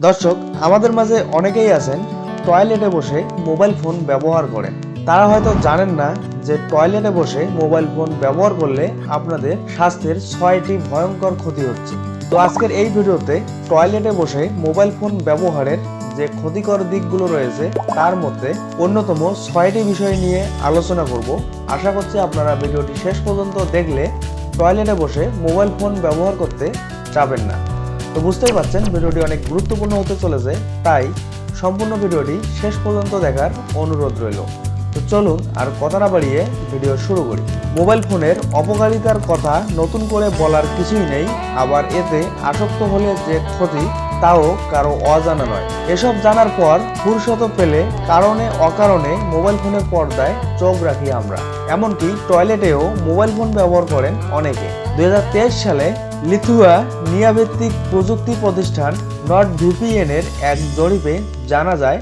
দর্শক, আমাদের মাঝে অনেকেই আছেন, টয়লেটে বসে মোবাইল ফোন ব্যবহার করেন। তারা হয়তো জানেন না যে টয়লেটে বসে মোবাইল ফোন ব্যবহার করলে আপনাদের স্বাস্থ্যের ছয়টি ভয়ঙ্কর ক্ষতি হচ্ছে। তো আজকের এই ভিডিওতে টয়লেটে বসে মোবাইল ফোন ব্যবহারের যে ক্ষতিকর দিকগুলো রয়েছে, তার মধ্যে অন্যতম ছয়টি বিষয় নিয়ে আলোচনা করব। আশা করছি আপনারা ভিডিওটি শেষ পর্যন্ত দেখলে টয়লেটে বসে মোবাইল ফোন ব্যবহার করতে চাবেন না। তো বুঝতেই পারছেন, ভিডিওটি অনেক গুরুত্বপূর্ণ হতে চলেছে, তাই সম্পূর্ণ ভিডিওটি শেষ পর্যন্ত দেখার অনুরোধ রইল। তো চলুন আর কথা না বাড়িয়ে ভিডিও শুরু করি। মোবাইল ফোনের অপকারিতার কথা নতুন করে বলার কিছুই নেই, আবার এতে আসক্ত হলে যে ক্ষতি তাও কারও অজানা নয়। এসব জানার পর ফুরসত পেলে কারণে অকারণে মোবাইল ফোনের পর্দায় চোখ রাখি আমরা। এমনকি টয়লেটেও মোবাইল ফোন ব্যবহার করেন অনেকে। দুই হাজার তেইশ সালে লিথুয়া নিয়াভিত্তিক প্রযুক্তি প্রতিষ্ঠান নট ভিপিএন এর এক জরিপে জানা যায়,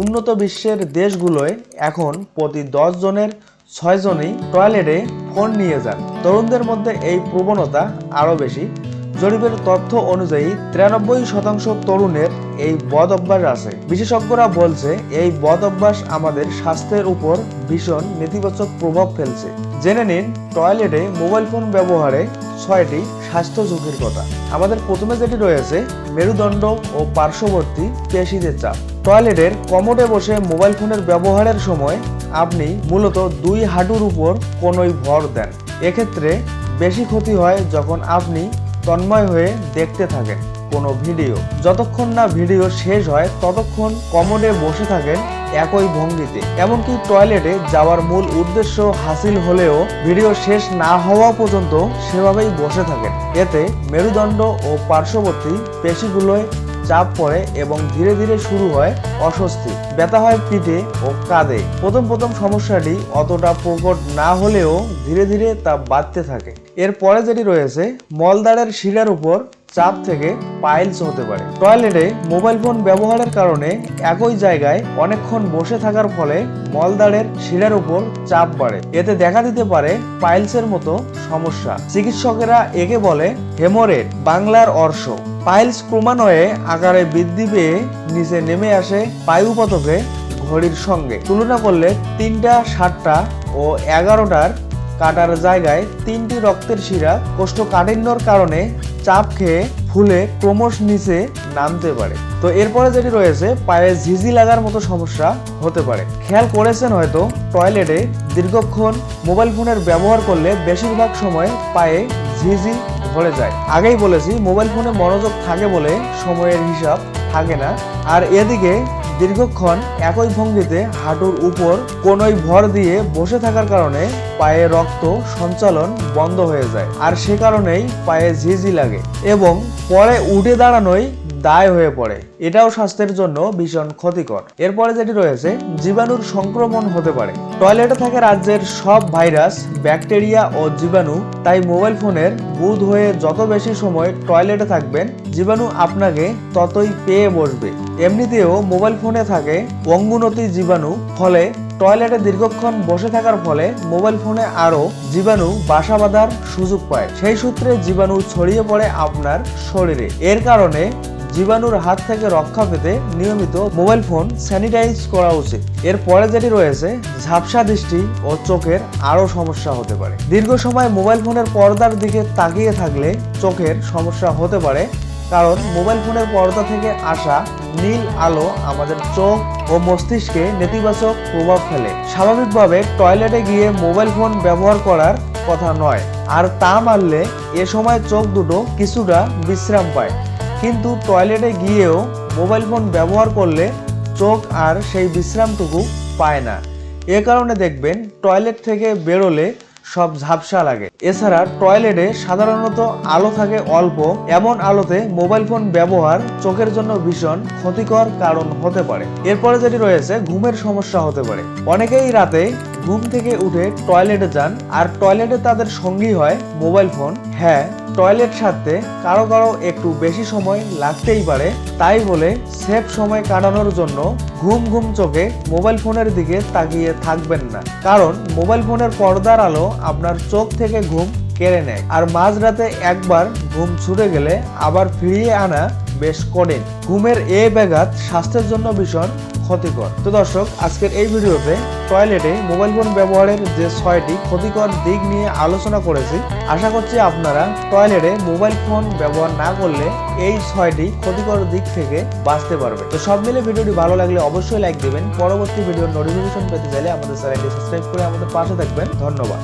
উন্নত বিশ্বের দেশগুলোয় এখন প্রতি দশ জনের ছয় জনই টয়লেটে ফোন নিয়ে যান। তরুণদের মধ্যে এই প্রবণতা আরও বেশি। জরিপের তথ্য অনুযায়ী, তিরানব্বই শতাংশ তরুণের এই বদ অভ্যাস আছে। বিশেষজ্ঞরা বলছে, এই বদ অভ্যাস আমাদের স্বাস্থ্যের উপর ভীষণ নেতিবাচক প্রভাব ফেলছে। জেনে নিন, টয়লেটে মোবাইল ফোন ব্যবহারে ছয়টি স্বাস্থ্য ঝুঁকির কথা। আমাদের প্রথমে যেটি রয়েছে, মেরুদণ্ড ও পার্শ্ববর্তী পেশিদের চাপ। টয়লেটের কমোডে বসে মোবাইল ফোনের ব্যবহারের সময় আপনি মূলত দুই হাঁটুর উপর কোনোই ভর দেন। এক্ষেত্রে বেশি ক্ষতি হয় যখন আপনি তন্ময় হয়ে দেখতে থাকেন কোনো ভিডিও। যতক্ষণ না ভিডিও শেষ হয়, ততক্ষণ কমোডে বসে থাকেন একই ভঙ্গিতে। এমনকি টয়লেটে যাওয়ার মূল উদ্দেশ্য হাসিল হলেও ভিডিও শেষ না হওয়া পর্যন্ত সেভাবেই বসে থাকেন। এতে মেরুদণ্ড ও পার্শ্ববর্তী পেশিগুলোয় চাপ পড়ে এবং ধীরে ধীরে শুরু হয় অস্বস্তি, ব্যথা হয় পিঠে ও কাঁধে। প্রথম প্রথম সমস্যাটি অতটা প্রকট না হলেও ধীরে ধীরে তা বাড়তে থাকে। এরপরে যেটি রয়েছে, মলদ্বারের শিরার উপর চাপ থেকে পাইলস হতে পারে। টয়লেটে মোবাইল ফোন ব্যবহারের কারণে একই জায়গায় অনেকক্ষণ বসে থাকার ফলে মলদ্বারের শিরার উপর চাপ বাড়ে। এতে দেখা দিতে পারে পাইলসের মতো সমস্যা। চিকিৎসকেরা একে বলে হেমোরেড বাংলার অর্শ। পাইলস ক্রমান্বয়ে আকারে বৃদ্ধি পেয়ে নিচে নেমে আসে পায়ুপথকে ঘড়ির সঙ্গে। তুলনা করলে তিনটা, সাতটা ও এগারোটার কাটার জায়গায় তিনটি রক্তের শিরা কোষ্ঠকাঠিন্যর কারণে চাপ খেয়ে ফুলে ক্রমশ নিচে নামতে পারে। তো এরপরে যেটি রয়েছে, পায়ে ঝিঝি লাগার মতো সমস্যা হতে পারে। খেয়াল করেছেন হয়তো, টয়লেটে দীর্ঘক্ষণ মোবাইল ফোনের ব্যবহার করলে বেশিরভাগ সময় পায়ে ঝিঝি ধরে যায়। আগেই বলেছি, মোবাইল ফোনে মনোযোগ থাকে বলে সময়ের হিসাব থাকে না। আর এদিকে দীর্ঘক্ষণ একই ভঙ্গিতে হাঁটুর উপর কোনোই ভর দিয়ে বসে থাকার কারণে পায়ে রক্ত সঞ্চালন বন্ধ হয়ে যায়। আর সে কারণেই পায়ে ঝিঝি লাগে এবং পরে উঠে দাঁড়ানোই দায় হয়ে পড়ে। এটাও স্বাস্থ্যের জন্য ভীষণ ক্ষতিকর। এরপরে যেটি রয়েছে, জীবাণুর সংক্রমণ হতে পারে। টয়লেটে থাকে রাজ্যের সব ভাইরাস, ব্যাকটেরিয়া ও জীবাণু, তাই মোবাইল ফোনের বুধ হয়ে যত বেশি সময় টয়লেটে থাকবেন, জীবাণু আপনাকে ততই পেয়ে বসবে। এমনিতেও মোবাইল ফোনে থাকে অঙ্গুনতি জীবাণু, ফলে টয়লেটে দীর্ঘক্ষণ বসে থাকার ফলে মোবাইল ফোনে আরও জীবাণু বাসা বাঁধার সুযোগ পায়। সেই সূত্রে জীবাণু ছড়িয়ে পড়ে আপনার শরীরে। এর কারণে জীবাণুর হাত থেকে রক্ষা পেতে নিয়মিত মোবাইল ফোন স্যানিটাইজ করা উচিত। এর পরে যেটি রয়েছে, ঝাপসা দৃষ্টি ও চোখের আরও সমস্যা হতে পারে। দীর্ঘ সময় মোবাইল ফোনের পর্দার দিকে তাকিয়ে থাকলে চোখের সমস্যা হতে পারে, কারণ মোবাইল ফোনের পর্দা থেকে আসা নীল আলো আমাদের চোখ ও মস্তিষ্কে নেতিবাচক প্রভাব ফেলে। স্বাভাবিকভাবে টয়লেটে গিয়ে মোবাইল ফোন ব্যবহার করার কথা নয়, আর তা মানলে এ সময় চোখ দুটো কিছুটা বিশ্রাম পায়। কিন্তু টয়লেটে গিয়েও মোবাইল ফোন ব্যবহার করলে চোখ আর সেই বিশ্রামটুকু পায় না। এ কারণে দেখবেন টয়লেট থেকে বেরোলে সব ঝাপসা লাগে। এছাড়া টয়লেটে সাধারণত আলো থাকে অল্প। এমন আলোতে মোবাইল ফোন ব্যবহার চোখের জন্য ভীষণ ক্ষতিকর কারণ হতে পারে। এরপরে যেটি রয়েছে, ঘুমের সমস্যা হতে পারে। অনেকেই রাতে ঘুম থেকে উঠে টয়লেটে যান, আর টয়লেটে তাদের সঙ্গী হয় মোবাইল ফোন। হ্যাঁ টয়লেট সারতে কারও কারও একটু বেশি সময় লাগতেই পারে। তাই বলে সেফ সময় কাটানোর জন্য ঘুম ঘুম চোখে মোবাইল ফোনের দিকে তাকিয়ে থাকবেন না। কারণ মোবাইল ফোনের পর্দার আলো আপনার চোখ থেকে ঘুম কেড়ে নেয়। আর মাঝরাতে একবার ঘুম ছুটে গেলে আবার ফিরিয়ে আনা বেশ কঠিন। ঘুমের এ ব্যাঘাত স্বাস্থ্যের জন্য ভীষণ ক্ষতিকর। তো দর্শক, আজকের এই ভিডিওতে টয়লেটে মোবাইল ফোন ব্যবহারের যে ছয়টি ক্ষতিকর দিক নিয়ে আলোচনা করেছি, আশা করছি আপনারা টয়লেটে মোবাইল ফোন ব্যবহার না করলে এই ছয়টি ক্ষতিকর দিক থেকে বাঁচতে পারবে তো সব মিলে ভিডিওটি ভালো লাগলে অবশ্যই লাইক দিবেন। পরবর্তী ভিডিওর নোটিফিকেশন পেতে চাইলে আমাদের চ্যানেলটি সাবস্ক্রাইব করে আমাদের পাশে থাকবেন। ধন্যবাদ।